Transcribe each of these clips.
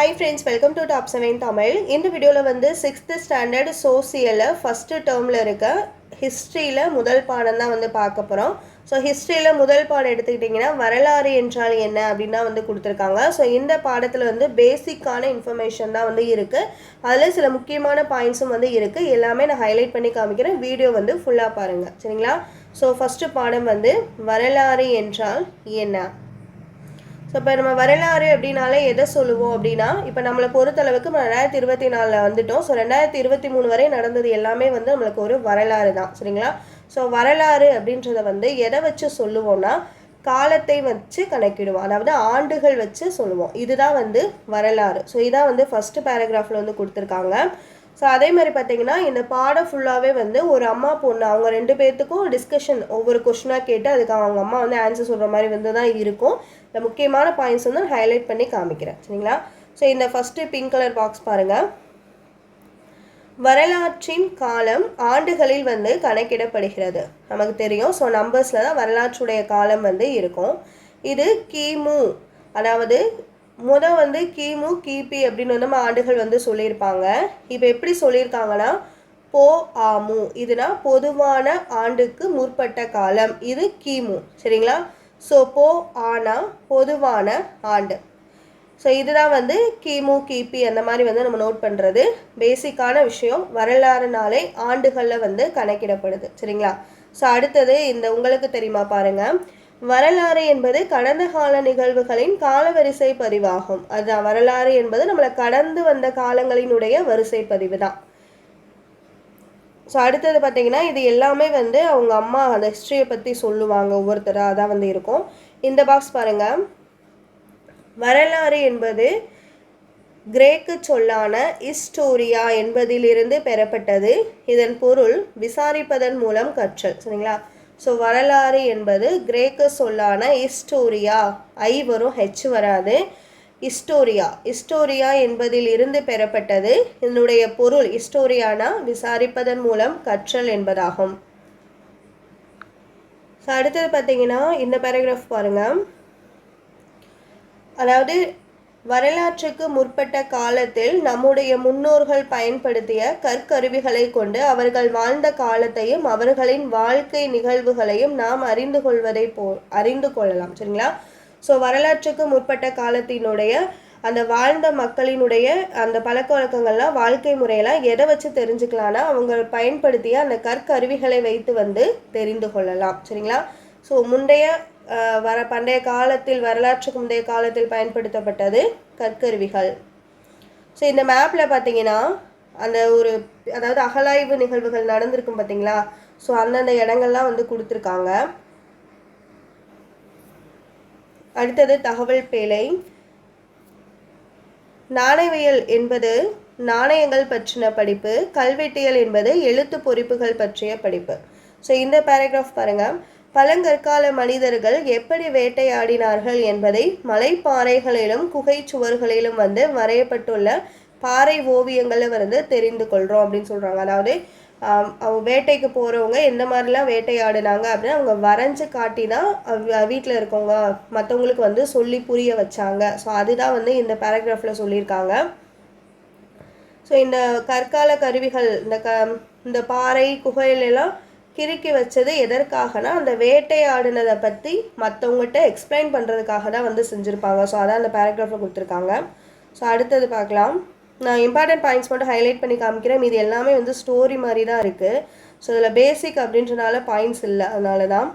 Hi friends welcome to top seven Tamil இந்த வீடியோவில் வந்து சிக்ஸ்த்து ஸ்டாண்டர்ட் சோசியலில் ஃபஸ்ட்டு டேர்மில் இருக்க ஹிஸ்ட்ரியில் முதல் பாடம் தான் வந்து பார்க்க போகிறோம் ஸோ ஹிஸ்ட்ரியில் முதல் பாடம் எடுத்துக்கிட்டிங்கன்னா வரலாறு என்றால் என்ன அப்படின்னா வந்து கொடுத்துருக்காங்க. ஸோ இந்த பாடத்தில் வந்து பேசிக்கான இன்ஃபர்மேஷன் தான் வந்து இருக்குது அதில் சில முக்கியமான பாயிண்ட்ஸும் வந்து இருக்குது எல்லாமே நான் ஹைலைட் பண்ணி காமிக்கிறேன். வீடியோ வந்து ஃபுல்லாக பாருங்கள் சரிங்களா? ஸோ ஃபஸ்ட்டு பாடம் வந்து வரலாறு என்றால் என்ன? ஸோ இப்போ நம்ம வரலாறு அப்படின்னாலே எதை சொல்லுவோம் அப்படின்னா இப்போ நம்மளை பொறுத்தளவுக்கு நம்ம ரெண்டாயிரத்தி இருபத்தி நாலில் வந்துட்டோம். ஸோ ரெண்டாயிரத்தி இருபத்தி மூணு வரை நடந்தது எல்லாமே வந்து நம்மளுக்கு ஒரு வரலாறு தான். சரிங்களா? ஸோ வரலாறு அப்படின்றத வந்து எதை வச்சு சொல்லுவோம்னா காலத்தை வச்சு கணக்கிடுவோம். அதாவது ஆண்டுகள் வச்சு சொல்லுவோம். இதுதான் வந்து வரலாறு. ஸோ இதான் வந்து ஃபஸ்ட்டு பேராகிராஃபில் வந்து கொடுத்துருக்காங்க. ஸோ அதே மாதிரி பார்த்தீங்கன்னா இந்த பாடம் ஃபுல்லாகவே வந்து ஒரு அம்மா பொண்ணு அவங்க ரெண்டு பேர்த்துக்கும் டிஸ்கஷன் ஒவ்வொரு கொஷினாக கேட்டு அதுக்கு அவங்க அம்மா வந்து ஆன்சர் சொல்கிற மாதிரி வந்து தான் இருக்கும். இந்த முக்கியமான பாயிண்ட்ஸ் வந்து ஹைலைட் பண்ணி காமிக்கிறேன். சரிங்களா? ஸோ இந்த ஃபஸ்ட்டு பிங்க் கலர் பாக்ஸ் பாருங்கள் வரலாற்றின் காலம் ஆண்டுகளில் வந்து கணக்கிடப்படுகிறது. நமக்கு தெரியும். ஸோ நம்பர்ஸில் தான் வரலாற்றுடைய காலம் வந்து இருக்கும். இது கிமு அதாவது முத வந்து கிமு கிபி அப்படின்னு வந்து நம்ம ஆண்டுகள் வந்து சொல்லியிருப்பாங்க. இப்போ எப்படி சொல்லியிருக்காங்கன்னா போ ஆமு இதுனா பொதுவான ஆண்டுக்கு முற்பட்ட காலம். இது கிமு. சரிங்களா? ஸோ போ ஆனா பொதுவான ஆண்டு. ஸோ இதுதான் வந்து கிமு கிபி அந்த மாதிரி வந்து நம்ம நோட் பண்ணுறது பேசிக்கான விஷயம். வரலாறுனாலே ஆண்டுகளில் வந்து கணக்கிடப்படுது. சரிங்களா? ஸோ அடுத்தது இந்த உங்களுக்கு தெரியுமா பாருங்கள் வரலாறு என்பது கடந்த கால நிகழ்வுகளின் காலவரிசை பதிவாகும். அதுதான் வரலாறு என்பது நம்மளை கடந்து வந்த காலங்களினுடைய வரிசை பதிவு தான் ஸோ அடுத்தது பார்த்தீங்கன்னா இது எல்லாமே வந்து அவங்க அம்மா அந்த ஹிஸ்ட்ரியை பற்றி சொல்லுவாங்க ஒவ்வொருத்தராக தான் வந்து இருக்கும். இந்த பாக்ஸ் பாருங்கள் வரலாறு என்பது கிரேக்கு சொல்லான இஸ்டோரியா என்பதிலிருந்து பெறப்பட்டது. இதன் பொருள் விசாரிப்பதன் மூலம் கற்றல். சரிங்களா? ஸோ வரலாறு என்பது கிரேக்க சொல்லான இஸ்டோரியா. ஐ வரும் ஹெச் வராது. ஹிஸ்டோரியா ஹிஸ்டோரியா என்பதில் இருந்து பெறப்பட்டது. இதனுடைய பொருள் ஹிஸ்டோரியானா விசாரிப்பதன் மூலம் கற்றல் என்பதாகும். ஸோ அடுத்தது பார்த்தீங்கன்னா இந்த பேராகிராஃப் பாருங்கள் அதாவது வரலாற்றுக்கு முற்பட்ட காலத்தில் நம்முடைய முன்னோர்கள் பயன்படுத்திய கற்கருவிகளை கொண்டு அவர்கள் வாழ்ந்த காலத்தையும் அவர்களின் வாழ்க்கை நிகழ்வுகளையும் நாம் அறிந்து கொள்வதை போ அறிந்து கொள்ளலாம் சரிங்களா? ஸோ வரலாற்றுக்கு முற்பட்ட காலத்தினுடைய அந்த வாழ்ந்த மக்களினுடைய அந்த பழக்க வழக்கங்கள்லாம் வாழ்க்கை முறையெல்லாம் எதை வச்சு தெரிஞ்சுக்கலாம்னா அவங்க பயன்படுத்திய அந்த கற்கருவிகளை வைத்து வந்து தெரிந்து கொள்ளலாம் சரிங்களா? ஸோ முந்தைய வர பண்டைய காலத்தில் வரலாற்றுக்கு முந்தைய காலத்தில் பயன்படுத்தப்பட்டது கற்கருவிகள். ஸோ இந்த மேப்பில் பார்த்தீங்கன்னா அந்த ஒரு அதாவது அகலாய்வு நிகழ்வுகள் நடந்திருக்கும் பார்த்தீங்களா ஸோ அந்தந்த இடங்கள்லாம் வந்து கொடுத்துருக்காங்க. அடுத்தது தகவல் பேழை. நாணயவியல் என்பது நாணயங்கள் பற்றின படிப்பு கல்வெட்டியல் என்பது எழுத்து பொறிப்புகள் பற்றிய படிப்பு. ஸோ இந்த பேராகிராஃப் பாருங்கள் பழங்கற்கால மனிதர்கள் எப்படி வேட்டையாடினார்கள் என்பதை மலைப்பாறைகளிலும் குகை சுவர்களிலும் வந்து வரையப்பட்டுள்ள பாறை ஓவியங்களில் வந்து தெரிந்து கொள்கிறோம் அப்படின்னு சொல்கிறாங்க அதாவது அவங்க வேட்டைக்கு போகிறவங்க எந்த மாதிரிலாம் வேட்டையாடினாங்க அப்படின்னு அவங்க வரைஞ்சு காட்டி தான் வீட்டில் இருக்கவங்க மற்றவங்களுக்கு வந்து சொல்லி புரிய வச்சாங்க. ஸோ அதுதான் வந்து இந்த பேராகிராஃபில் சொல்லியிருக்காங்க. ஸோ இந்த கற்கால கருவிகள் இந்த க இந்த பாறை குகையிலெல்லாம் கிறுக்கி வச்சது எதற்காகனா அந்த வேட்டையாடினதை பற்றி மற்றவங்ககிட்ட எக்ஸ்பிளைன் பண்ணுறதுக்காக தான் வந்து செஞ்சுருப்பாங்க. ஸோ அதான் அந்த பேராகிராஃபில் கொடுத்துருக்காங்க. ஸோ அடுத்தது பார்க்கலாம். நான் இம்பார்ட்டன்ட் பாயிண்ட்ஸ் மட்டும் ஹைலைட் பண்ணி காமிக்கிறேன். இது எல்லாமே வந்து ஸ்டோரி மாதிரி தான் இருக்குது ஸோ இதில் பேசிக் அப்படின்றனால பாயிண்ட்ஸ் இல்லை. அதனால தான்.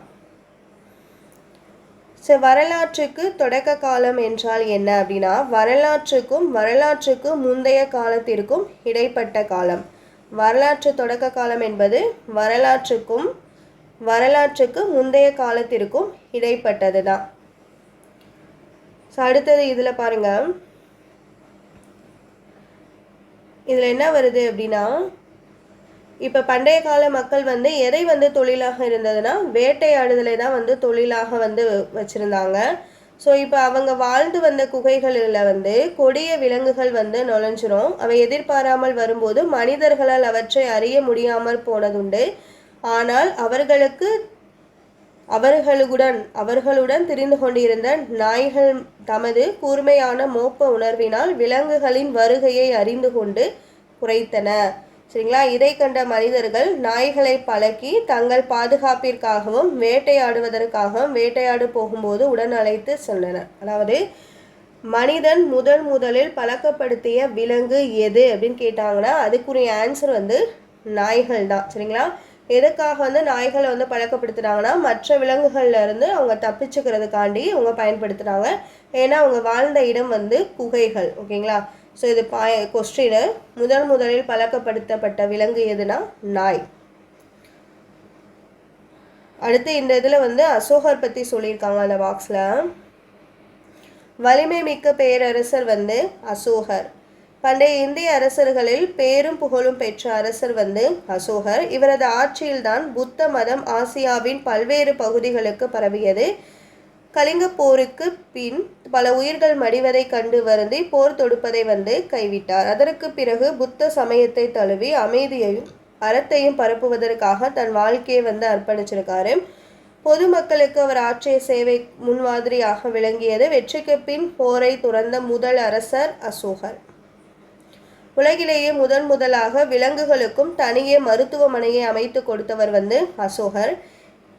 ஸோ வரலாற்றுக்கு தொடக்க காலம் என்றால் என்ன அப்படின்னா வரலாற்றுக்கும் வரலாற்றுக்கு முந்தைய காலத்திற்கும் இடைப்பட்ட காலம். வரலாற்று தொடக்க காலம் என்பது வரலாற்றுக்கும் வரலாற்றுக்கு முந்தைய காலத்திற்கும் இடைப்பட்டது தான் ஸோ அடுத்தது இதில் பாருங்கள் இதில் என்ன வருது அப்படின்னா இப்போ பண்டைய கால மக்கள் வந்து எதை வந்து தொழிலாக இருந்ததுன்னா வேட்டையாடுதலை தான் வந்து தொழிலாக வந்து வச்சுருந்தாங்க. ஸோ இப்போ அவங்க வாழ்ந்து வந்த குகைகளில் வந்து கொடிய விலங்குகள் வந்து நுழைஞ்சிரும். அவை எதிர்பாராமல் வரும்போது மனிதர்களால் அவற்றை அறிய முடியாமல் போனதுண்டு. ஆனால் அவர்களுக்கு அவர்களுடன் அவர்களுடன் திரிந்து கொண்டிருந்த நாய்கள் தமது கூர்மையான மோப்ப உணர்வினால் விலங்குகளின் வருகையை அறிந்து கொண்டு குறைத்தன சரிங்களா? இதை கண்ட மனிதர்கள் நாய்களை பழக்கி தங்கள் பாதுகாப்பிற்காகவும் வேட்டையாடுவதற்காகவும் வேட்டையாடு போகும்போது உடன் அழைத்து சென்றனர். அதாவது மனிதன் முதல் முதலில் பழக்கப்படுத்திய விலங்கு எது அப்படின்னு கேட்டாங்கன்னா அதுக்குரிய ஆன்சர் வந்து நாய்கள் தான். சரிங்களா? எதுக்காக வந்து நாய்களை வந்து பழக்கப்படுத்துனாங்கன்னா மற்ற விலங்குகள்ல இருந்து அவங்க தப்பிச்சுக்கிறதுக்காண்டி அவங்க பயன்படுத்துனாங்க ஏன்னா அவங்க வாழ்ந்த இடம் வந்து குகைகள் ஓகேங்களா? ஸோ இது பா கொஸ்டின் முதன் முதலில் பழக்கப்படுத்தப்பட்ட விலங்கு எதுனா நாய். அடுத்து இந்த இதில் வந்து அசோகர் பற்றி சொல்லியிருக்காங்க அந்த பாக்ஸில் வலிமை மிக்க பேரரசர் வந்து அசோகர். பண்டைய இந்திய அரசர்களில் பேரும் புகழும் பெற்ற அரசர் வந்து அசோகர். இவரது ஆட்சியில்தான் புத்த மதம் ஆசியாவின் பல்வேறு பகுதிகளுக்கு பரவியது. கலிங்க போருக்கு பின் பல உயிர்கள் மடிவதை கண்டு வருந்தி போர் தொடுப்பதை வந்து கைவிட்டார். அதற்கு பிறகு புத்த சமயத்தை தழுவி அமைதியையும் அறத்தையும் பரப்புவதற்காக தன் வாழ்க்கையை வந்து அர்ப்பணிச்சிருக்காரு. பொதுமக்களுக்கு அவர் ஆற்றிய சேவை முன்மாதிரியாக விளங்கியது. வெற்றிக்கு பின் போரை துறந்த முதல் அரசர் அசோகர். உலகிலேயே முதன் முதலாக விலங்குகளுக்கும் தனியே மருத்துவமனையை அமைத்து கொடுத்தவர் வந்து அசோகர்.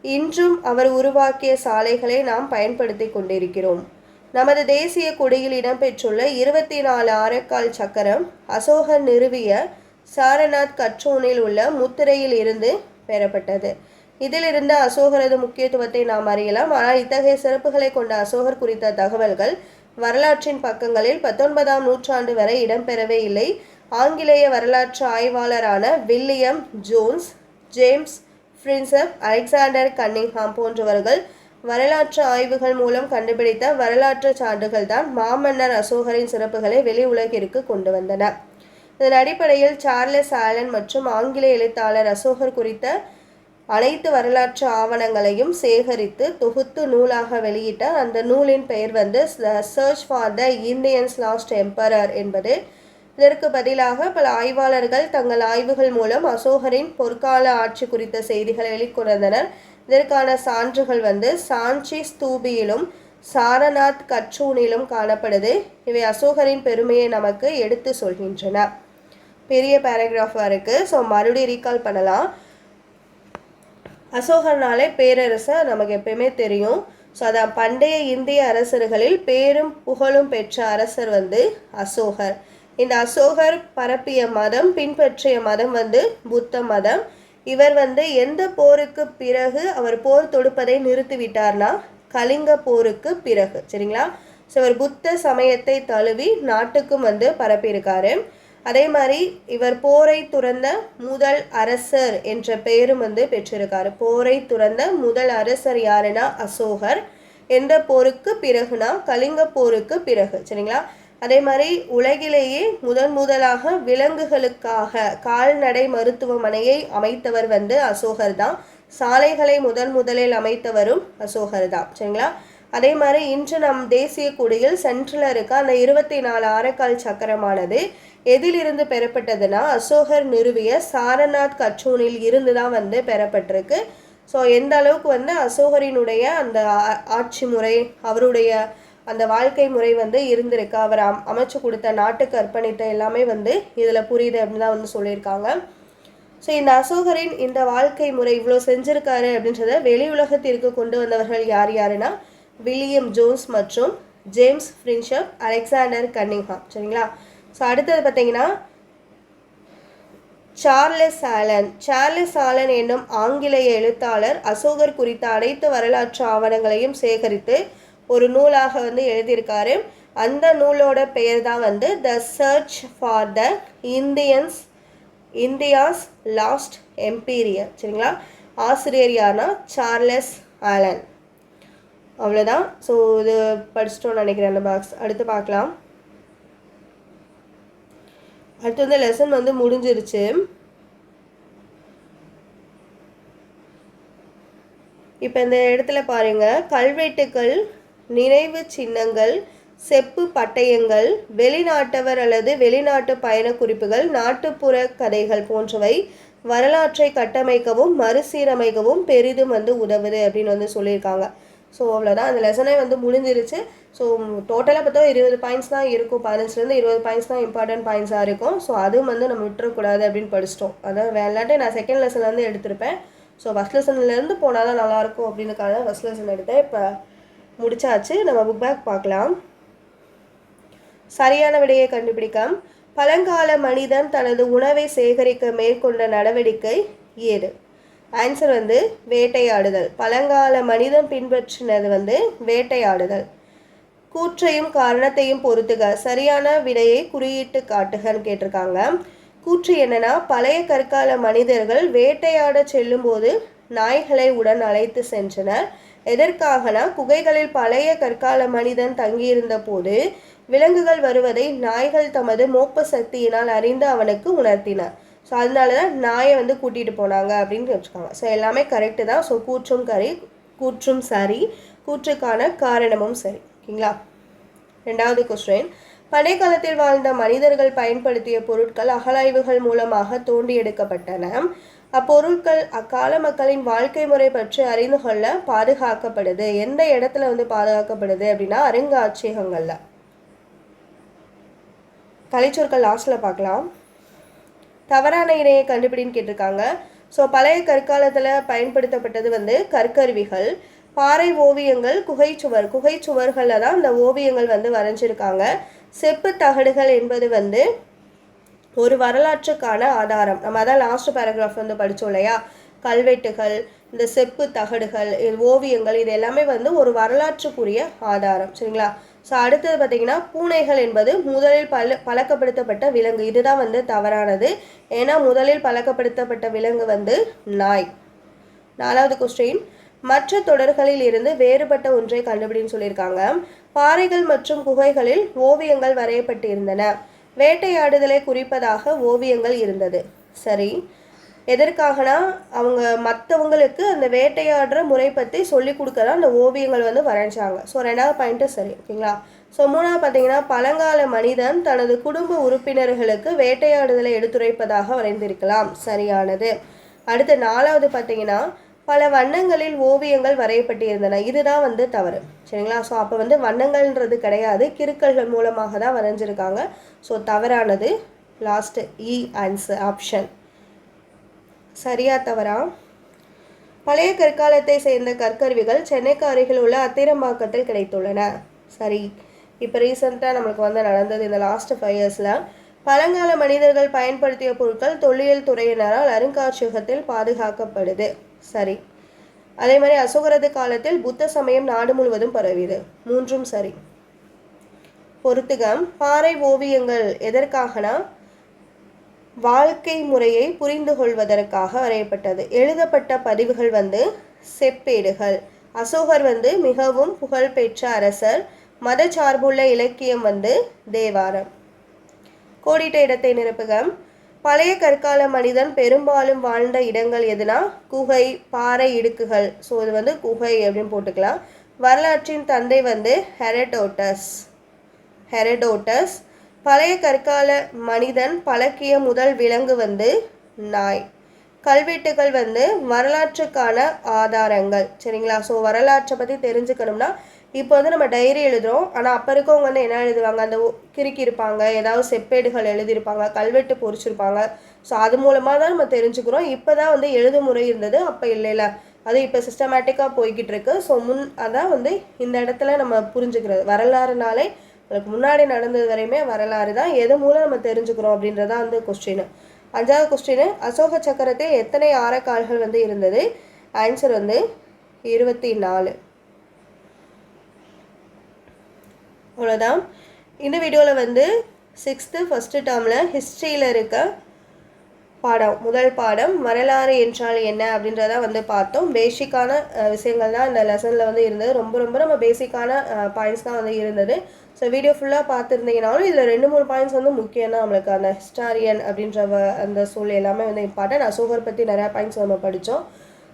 இன்றும் அவர் உருவாக்கிய சாலைகளை நாம் பயன்படுத்தி கொண்டிருக்கிறோம். நமது தேசிய கொடியில் இடம்பெற்றுள்ள இருபத்தி நாலு ஆரக்கால் சக்கரம் அசோகர் நிறுவிய சாரநாத் கற்றோனில் உள்ள முத்திரையில் இருந்து பெறப்பட்டது. இதிலிருந்து அசோகரது முக்கியத்துவத்தை நாம் அறியலாம். ஆனால் இத்தகைய சிறப்புகளை கொண்ட அசோகர் குறித்த தகவல்கள் வரலாற்றின் பக்கங்களில் பத்தொன்பதாம் நூற்றாண்டு வரை இடம்பெறவே இல்லை. ஆங்கிலேய வரலாற்று ஆய்வாளரான William Jones James Prinsep Alexander Cunningham போன்றவர்கள் வரலாற்று ஆய்வுகள் மூலம் கண்டுபிடித்த வரலாற்று சான்றுகள் தான் மாமன்னர் அசோகரின் சிறப்புகளை வெளி உலகிற்கு கொண்டு வந்தன. இதன் அடிப்படையில் சார்லஸ் ஆலன் மற்றும் ஆங்கில எழுத்தாளர் அசோகர் குறித்த அனைத்து வரலாற்று ஆவணங்களையும் சேகரித்து தொகுத்து நூலாக வெளியிட்ட அந்த நூலின் பெயர் வந்து the search for the Indians lost emperor என்பது இதற்கு பதிலாக பல ஆய்வாளர்கள் தங்கள் ஆய்வுகள் மூலம் அசோகரின் பொற்கால ஆட்சி குறித்த செய்திகளை வெளிக்கொணர்ந்தனர். இதற்கான சான்றுகள் வந்து சாஞ்சி ஸ்தூபியிலும் சாரநாத் கற்றூனிலும் காணப்படுது. இவை அசோகரின் பெருமையை நமக்கு எடுத்து சொல்கின்றன. பெரிய பேராகிராஃபாக இருக்குது ஸோ மறுபடியும் ரீகால் பண்ணலாம். அசோகர்னாலே பேரரசர் நமக்கு எப்பயுமே தெரியும். ஸோ அதான் பண்டைய இந்திய அரசர்களில் பேரும் புகழும் பெற்ற அரசர் வந்து அசோகர். இந்த அசோகர் பரப்பிய மதம் பின்பற்றிய மதம் வந்து புத்த மதம். இவர் வந்து எந்த போருக்கு பிறகு அவர் போர் தொடுப்பதை நிறுத்திவிட்டார்னா கலிங்க போருக்கு பிறகு சரிங்களா? ஸோ இவர் புத்த சமயத்தை தழுவி நாட்டுக்கும் வந்து பரப்பியிருக்காரு. அதே மாதிரி இவர் போரை துறந்த முதல் அரசர் என்ற பெயரும் வந்து பெற்றிருக்காரு. போரை துறந்த முதல் அரசர் யாருன்னா அசோகர். எந்த போருக்கு பிறகுனா கலிங்க போருக்கு பிறகு சரிங்களா? அதே மாதிரி உலகிலேயே முதன் முதலாக விலங்குகளுக்காக கால்நடை மருத்துவமனையை அமைத்தவர் வந்து அசோகர் தான். சாலைகளை முதன் முதலில் அமைத்தவரும் அசோகர் தான். சரிங்களா? அதே மாதிரி இன்று நம் தேசிய கொடியில் சென்ட்ரல் இருக்க அந்த இருபத்தி நாலு ஆரக்கால் சக்கரமானது எதிலிருந்து பெறப்பட்டதுன்னா அசோகர் நிறுவிய சாரநாத் கச்சூனில் இருந்து தான் வந்து பெறப்பட்டிருக்கு. ஸோ எந்த அளவுக்கு வந்து அசோகரினுடைய அந்த ஆட்சி முறை அவருடைய அந்த வாழ்க்கை முறை வந்து இருந்திருக்கு. அவர் அம் அமைச்சு கொடுத்த நாட்டுக்கு அர்ப்பணித்த எல்லாமே வந்து இதில் புரியுது அப்படின்னு தான் வந்து சொல்லியிருக்காங்க. ஸோ இந்த அசோகரின் இந்த வாழ்க்கை முறை இவ்வளோ செஞ்சுருக்காரு அப்படின்றத வெளி உலகத்திற்கு கொண்டு வந்தவர்கள் யார் யாருன்னா வில்லியம் ஜோன்ஸ் மற்றும் ஜேம்ஸ் ஃப்ரின்ஷப் அலெக்சாண்டர் கன்னிங்ஹாம். சரிங்களா? ஸோ அடுத்தது பார்த்தீங்கன்னா சார்லஸ் ஆலன். சார்லஸ் ஆலன் என்னும் ஆங்கிலேய எழுத்தாளர் அசோகர் குறித்த அனைத்து வரலாற்று ஆவணங்களையும் சேகரித்து ஒரு நூலாக வந்து எழுதியிருக்காரு. அந்த நூலோட பெயர் தான் வந்து the search for the Indians India's lost emperor சரிங்களா? ஆசிரியர் யாருன்னா சார்லஸ் ஆலன். அவ்வளோதான் ஸோ இது படிச்சிட்டோம்னு நினைக்கிறேன் அந்த பாக்ஸ் அடுத்து பார்க்கலாம். அடுத்து வந்து லெசன் வந்து முடிஞ்சிருச்சு. இப்போ இந்த இடத்துல பாருங்கள் கல்வெட்டுக்கள் நினைவு சின்னங்கள் செப்பு பட்டயங்கள் வெளிநாட்டவர் அல்லது வெளிநாட்டு பயண குறிப்புகள் நாட்டுப்புற கதைகள் போன்றவை வரலாற்றை கட்டமைக்கவும் மறுசீரமைக்கவும் பெரிதும் வந்து உதவுது அப்படின்னு வந்து சொல்லியிருக்காங்க. ஸோ அவ்வளோதான் அந்த லெசனே வந்து முடிஞ்சிருச்சு. ஸோ டோட்டலாக பார்த்தா இருபது பாயிண்ட்ஸ் தான் இருக்கும். பதினஞ்சுலேருந்து இருபது பாயிண்ட்ஸ் தான் இம்பார்ட்டன்ட் பாயிண்ட்ஸாக இருக்கும். ஸோ அதுவும் வந்து நம்ம விட்டுறக்கூடாது அப்படின்னு படிச்சிட்டோம். அதான் வேலாட்டி நான் செகண்ட் லெசன்லேருந்து எடுத்திருப்பேன். ஸோ ஃபஸ்ட் லெசன்லேருந்து போனால் தான் நல்லாயிருக்கும் அப்படின்னுக்காக ஃபஸ்ட் லெசன் எடுத்தேன். இப்போ முடிச்சாச்சு. நம்ம புக் பேக் பார்க்கலாம். சரியான விடையை கண்டுபிடிக்க பழங்கால மனிதன் தனது உணவை சேகரிக்க மேற்கொண்ட நடவடிக்கை ஏது? ஆன்சர் வந்து வேட்டையாடுதல். பழங்கால மனிதன் பின்பற்றினது வந்து வேட்டையாடுதல். கூற்றையும் காரணத்தையும் பொறுத்துக. சரியான விடையை குறியிட்டு காட்டுகன்னு கேட்டிருக்காங்க. கூற்று என்னன்னா பழைய கற்கால மனிதர்கள் வேட்டையாட செல்லும்போது நாய்களை உடன் அழைத்து சென்றனர். எதற்காகனா குகைகளில் பழைய கற்கால மனிதன் தங்கியிருந்த போது விலங்குகள் வருவதை நாய்கள் தமது மோப்ப சக்தியினால் அறிந்து அவனுக்கு உணர்த்தின ஸோ அதனால தான் நாயை வந்து கூட்டிகிட்டு போனாங்க அப்படின்னு வச்சுக்காங்க. ஸோ எல்லாமே கரெக்டு தான். ஸோ கூற்றும் கரை கூற்றும் சரி கூற்றுக்கான காரணமும் சரி. ஓகேங்களா? ரெண்டாவது கொஸ்டின் பழைய காலத்தில் வாழ்ந்த மனிதர்கள் பயன்படுத்திய பொருட்கள் அகலாய்வுகள் மூலமாக தோண்டி எடுக்கப்பட்டன அப்பொருட்கள் அக்கால மக்களின் வாழ்க்கை முறை பற்றி அறிந்து கொள்ள பாதுகாக்கப்படுது. எந்த இடத்துல வந்து பாதுகாக்கப்படுது அப்படின்னா அருங்காட்சியகங்கள்ல. கலைச்சொற்கள் லாஸ்ட்டில் பார்க்கலாம். தவறான இணையை கண்டுபிடின்னு கேட்டிருக்காங்க. ஸோ பழைய கற்காலத்தில் பயன்படுத்தப்பட்டது வந்து கற்கருவிகள். பாறை ஓவியங்கள் குகைச்சுவர் குகைச்சுவர்களில் தான் இந்த ஓவியங்கள் வந்து வரைஞ்சிருக்காங்க. செப்பு தகடுகள் என்பது வந்து ஒரு வரலாற்றுக்கான ஆதாரம். நம்ம அதான் லாஸ்ட் பேராகிராஃப் வந்து படித்தோம் இல்லையா? கல்வெட்டுகள் இந்த செப்பு தகடுகள் இது ஓவியங்கள் இது எல்லாமே வந்து ஒரு வரலாற்றுக்குரிய ஆதாரம். சரிங்களா? ஸோ அடுத்தது பார்த்தீங்கன்னா பூனைகள் என்பது முதலில் பல பழக்கப்படுத்தப்பட்ட விலங்கு. இதுதான் வந்து தவறானது. ஏன்னா முதலில் பழக்கப்படுத்தப்பட்ட விலங்கு வந்து நாய். நாலாவது கொஸ்டின் மற்ற தொடர்களில் இருந்து வேறுபட்ட ஒன்றை கண்டுபிடின்னு சொல்லியிருக்காங்க. பாறைகள் மற்றும் குகைகளில் ஓவியங்கள் வரையப்பட்டிருந்தன. வேட்டையாடுதலை குறிப்பதாக ஓவியங்கள் இருந்தது. சரி எதற்காகனா அவங்க மற்றவங்களுக்கு அந்த வேட்டையாடுற முறை பற்றி சொல்லி கொடுக்க அந்த ஓவியங்கள் வந்து வரைஞ்சாங்க. ஸோ ரெண்டாவது பாயிண்ட்டு சரி ஓகேங்களா ஸோ மூணாவது பார்த்தீங்கன்னா பழங்கால மனிதன் தனது குடும்ப உறுப்பினர்களுக்கு வேட்டையாடுதலை எடுத்துரைப்பதாக வரைந்திருக்கலாம். சரியானது. அடுத்து நாலாவது பார்த்தீங்கன்னா பல வண்ணங்களில் ஓவியங்கள் வரையப்பட்டிருந்தன. இதுதான் வந்து தவறு. சரிங்களா? ஸோ அப்போ வந்து வண்ணங்கள்ன்றது கிடையாது. கிறுக்கல்கள் மூலமாக தான் வரைஞ்சிருக்காங்க. ஸோ தவறானது. லாஸ்ட்டு இ ஆன்சர் ஆப்ஷன் சரியா தவறா? பழைய கற்காலத்தை சேர்ந்த கற்கருவிகள் சென்னைக்கு அருகில் உள்ள அத்திரம்பாக்கத்தில் கிடைத்துள்ளன. சரி இப்போ ரீசெண்டாக நம்மளுக்கு வந்து நடந்தது இந்த லாஸ்ட் ஃபைவ் இயர்ஸில் பழங்கால மனிதர்கள் பயன்படுத்திய பொருட்கள் தொல்லியல் துறையினரால் அருங்காட்சியகத்தில் பாதுகாக்கப்படுது. சரி. அதே மாதிரி அசோகரது காலத்தில் புத்த சமயம் நாடு முழுவதும் பரவியது. மூன்றும் சரி. பொருத்துகம் பாறை ஓவியங்கள் எதற்காகனா? வாழ்க்கை முறையை புரிந்து கொள்வதற்காக வரையப்பட்டது எழுதப்பட்ட பதிவுகள் வந்து செப்பேடுகள். அசோகர் வந்து மிகவும் புகழ்பெற்ற அரசர். மதச்சார்புள்ள இலக்கியம் வந்து தேவாரம். கோடிட்ட இடத்தை நிரப்புகம். பழைய கற்கால மனிதன் பெரும்பாலும் வாழ்ந்த இடங்கள் எதுனா? குகை பாறை இடுக்குகள். ஸோ இது வந்து குகை அப்படின்னு போட்டுக்கலாம். வரலாற்றின் தந்தை வந்து ஹெரடோட்டஸ். ஹெரடோட்டஸ். பழைய கற்கால மனிதன் பழக்கிய முதல் விலங்கு வந்து நாய். கல்வெட்டுகள் வந்து வரலாற்றுக்கான ஆதாரங்கள். சரிங்களா? ஸோ வரலாற்றை பற்றி தெரிஞ்சுக்கணும்னா இப்போ வந்து நம்ம டைரி எழுதுகிறோம் ஆனால் அப்போ இருக்கவங்க வந்து என்ன எழுதுவாங்க? அந்த கிறுக்கியிருப்பாங்க கிறுக்கி இருப்பாங்க. ஏதாவது செப்பேடுகள் எழுதியிருப்பாங்க. கல்வெட்டு பொறிச்சிருப்பாங்க. ஸோ அது மூலமாக தான் நம்ம தெரிஞ்சுக்கிறோம். இப்போ தான் வந்து எழுதும் முறை இருந்தது. அப்போ இல்லைல்ல அது இப்போ சிஸ்டமேட்டிக்காக போய்கிட்டு இருக்கு ஸோ முன் அதான் வந்து இந்த இடத்துல நம்ம புரிஞ்சுக்கிறது. வரலாறுனாலே அதுக்கு முன்னாடி நடந்தது வரையுமே வரலாறு தான். எது மூலம் நம்ம தெரிஞ்சுக்கிறோம் அப்படின்றதான் வந்து கொஸ்டின் அஞ்சாவது கொஸ்டின் அசோக சக்கரத்தில் எத்தனை ஆரக்கால்கள் வந்து இருந்தது? ஆன்சர் வந்து இருபத்தி நாலு. அவ்வளோதான் இந்த வீடியோவில் வந்து சிக்ஸ்த்து ஃபஸ்ட்டு டேர்மில் ஹிஸ்ட்ரியில் இருக்க பாடம் முதல் பாடம் வரலாறு என்றால் என்ன அப்படின்றத வந்து பார்த்தோம். பேசிக்கான விஷயங்கள் தான் இந்த லெசனில் வந்து இருந்தது. ரொம்ப ரொம்ப நம்ம பேசிக்கான பாயிண்ட்ஸ் தான் வந்து இருந்தது. ஸோ வீடியோ ஃபுல்லாக பார்த்துருந்தீங்கனாலும் இதில் ரெண்டு மூணு பாயிண்ட்ஸ் வந்து முக்கியம் தான் நம்மளுக்கு. அந்த ஹிஸ்டாரியன் அப்படின்ற வ- அந்த சூழ் எல்லாமே வந்து இம்பார்ட்டன்ட் அசோகர் பற்றி நிறையா பாயிண்ட்ஸ் நம்ம படித்தோம்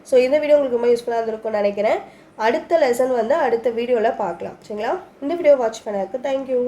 ஸோ இந்த வீடியோ உங்களுக்கு ரொம்ப யூஸ்ஃபுல்லாக இருந்திருக்கும்னு நினைக்கிறேன். அடுத்த லெசன் வந்து அடுத்த வீடியோவில் பார்க்கலாம். சரிங்களா? இந்த வீடியோ வாட்ச் பண்ணதுக்கு தேங்க்யூ